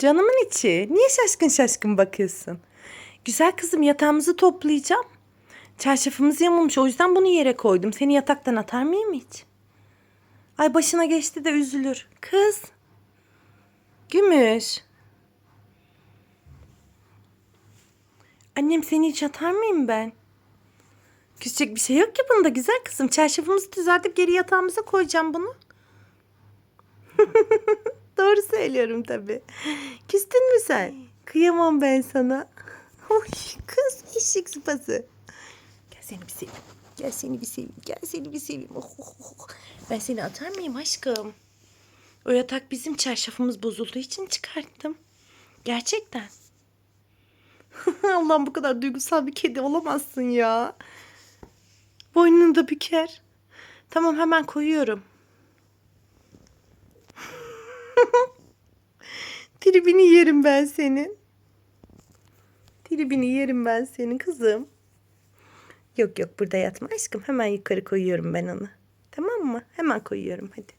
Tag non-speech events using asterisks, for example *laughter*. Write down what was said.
Canımın içi. Niye şaşkın şaşkın bakıyorsun? Güzel kızım yatağımızı toplayacağım. Çarşafımız yamulmuş o yüzden bunu yere koydum. Seni yataktan atar mıyım hiç? Ay başına geçti de üzülür. Kız. Gümüş. Annem seni hiç atar mıyım ben? Küsecek bir şey yok ki bunda güzel kızım. Çarşafımızı düzeltip geri yatağımıza koyacağım bunu. *laughs* Doğru söylüyorum tabii. Küstün mü sen? Kıyamam ben sana. *laughs* Oy kız eşek sıpası. Gel seni bir seveyim. Gel seni bir seveyim. Gel seni bir seveyim. Oh, oh, oh. Ben seni atar mıyım aşkım? O yatak bizim çarşafımız bozulduğu için çıkarttım. Gerçekten. *laughs* Allah'ım bu kadar duygusal bir kedi olamazsın ya. Boynunu da büker. Tamam hemen koyuyorum. Tribini yerim ben senin. Tribini yerim ben senin kızım. Yok yok burada yatma aşkım. Hemen yukarı koyuyorum ben onu. Tamam mı? Hemen koyuyorum hadi.